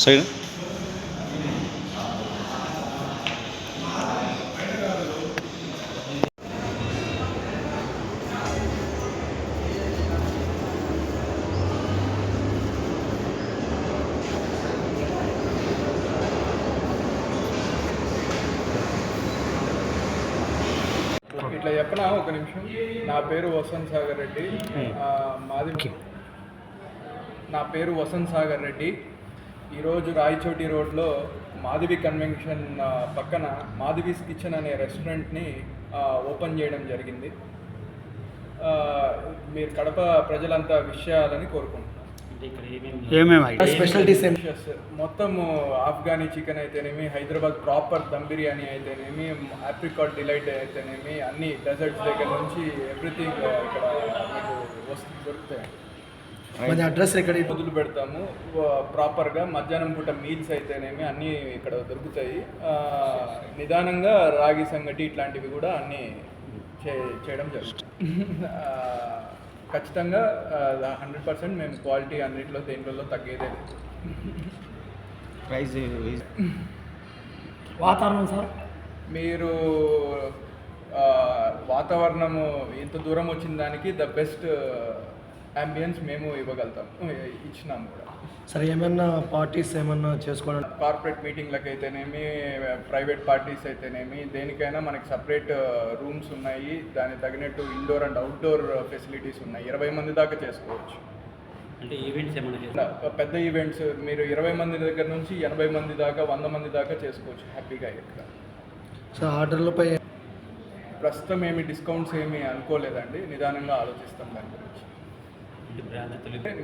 Side. ఇట్లా చెప్పనా? ఒక నిమిషం. నా పేరు వసంత్ సాగర్ రెడ్డి. ఆ, మాది నా పేరు వసంత్ సాగర్ రెడ్డి. ఈరోజు రాయచోటి రోడ్లో మాధవి కన్వెన్షన్ పక్కన మాధవీస్ కిచెన్ అనే రెస్టారెంట్ని ఆ, ఓపెన్ చేయడం జరిగింది. ఆ, మీరు కడప ప్రజలంతా విషయాలని కోరుకుంటున్నాను స్పెషాలిటీస్ sir. మొత్తం ఆఫ్ఘనీ చికెన్ అయితేనేమి హైదరాబాద్ ప్రాపర్ దమ్ బిర్యానీ అయితేనేమి ఆప్రికాట్ డిలైట్ అయితేనేమి అన్ని డెజర్ట్స్ దగ్గర నుంచి ఎవ్రీథింగ్ ఇక్కడ మీకు వస్తు దొరుకుతాయి. మాది అడ్రస్ ఎక్కడ మొదలు పెడతాము. ప్రాపర్గా మధ్యాహ్నం పూట మీల్స్ అయితేనేమి అన్నీ ఇక్కడ దొరుకుతాయి. నిదానంగా రాగి సంగటి ఇట్లాంటివి కూడా అన్నీ చే చేయడం జరుగుతుంది. ఖచ్చితంగా హండ్రెడ్ పర్సెంట్ మేము క్వాలిటీ అన్నింటిలో దేంట్లో తగ్గేదే. లేదు ప్రైస్ వాతావరణం సార్? మీరు వాతావరణము ఇంత దూరం వచ్చిన దానికి ద బెస్ట్ అంబియన్స్ మేము ఇవ్వగలుగుతాం. ఇచ్చినాము కూడా. సరే ఏమన్నా పార్టీస్ ఏమన్నా చేసుకోవడం కార్పొరేట్ మీటింగ్లకు అయితేనేమి ప్రైవేట్ పార్టీస్ అయితేనేమి దేనికైనా మనకి సపరేట్ రూమ్స్ ఉన్నాయి. దానికి తగినట్టు ఇండోర్ అండ్ అవుట్డోర్ ఫెసిలిటీస్ ఉన్నాయి. ఇరవై మంది దాకా చేసుకోవచ్చు. అంటే ఈవెంట్స్ ఏమైనా పెద్ద ఈవెంట్స్ మీరు ఇరవై మంది దగ్గర నుంచి ఎనభై మంది దాకా వంద మంది దాకా చేసుకోవచ్చు హ్యాపీగా ఇక్కడ సో ఆర్డర్లపై ప్రస్తుతం ఏమి డిస్కౌంట్స్ ఏమి అనుకోలేదండి. నిదానంగా ఆలోచిస్తాం దాని గురించి.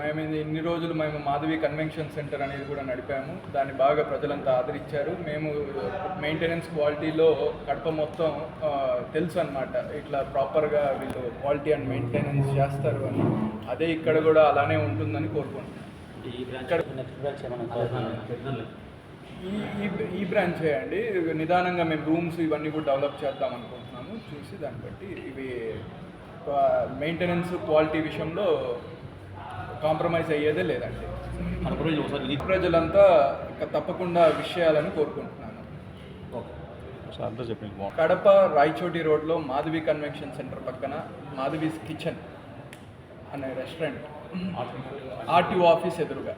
మేము ఇది ఇన్ని రోజులు మేము మాధవి కన్వెన్షన్ సెంటర్ అనేది కూడా నడిపాము. దాన్ని బాగా ప్రజలంతా ఆదరించారు. మేము మెయింటెనెన్స్ క్వాలిటీలో కడప మొత్తం తెలుసు అనమాట ఇట్లా ప్రాపర్గా వీళ్ళు క్వాలిటీ అండ్ మెయింటెనెన్స్ చేస్తారు అని. అదే ఇక్కడ కూడా అలానే ఉంటుందని కోరుకుంటున్నాను ఈ ఈ ఈ ఈ బ్రాంచ్ చేయండి నిదానంగా మేము రూమ్స్ ఇవన్నీ కూడా డెవలప్ చేద్దాం అనుకుంటున్నాము. చూసి దాన్ని బట్టి ఇవి మెయింటెనెన్స్ క్వాలిటీ విషయంలో కాంప్రమైజ్ అయ్యేదే లేదండి. ప్రజలంతా ఇక తప్పకుండా విషయాలని కోరుకుంటున్నాను. కడప రాయచోటి రోడ్లో మాధవి కన్వెన్షన్ సెంటర్ పక్కన మాధవీస్ కిచెన్ అనే restaurant R T O. Office ఎదురుగా.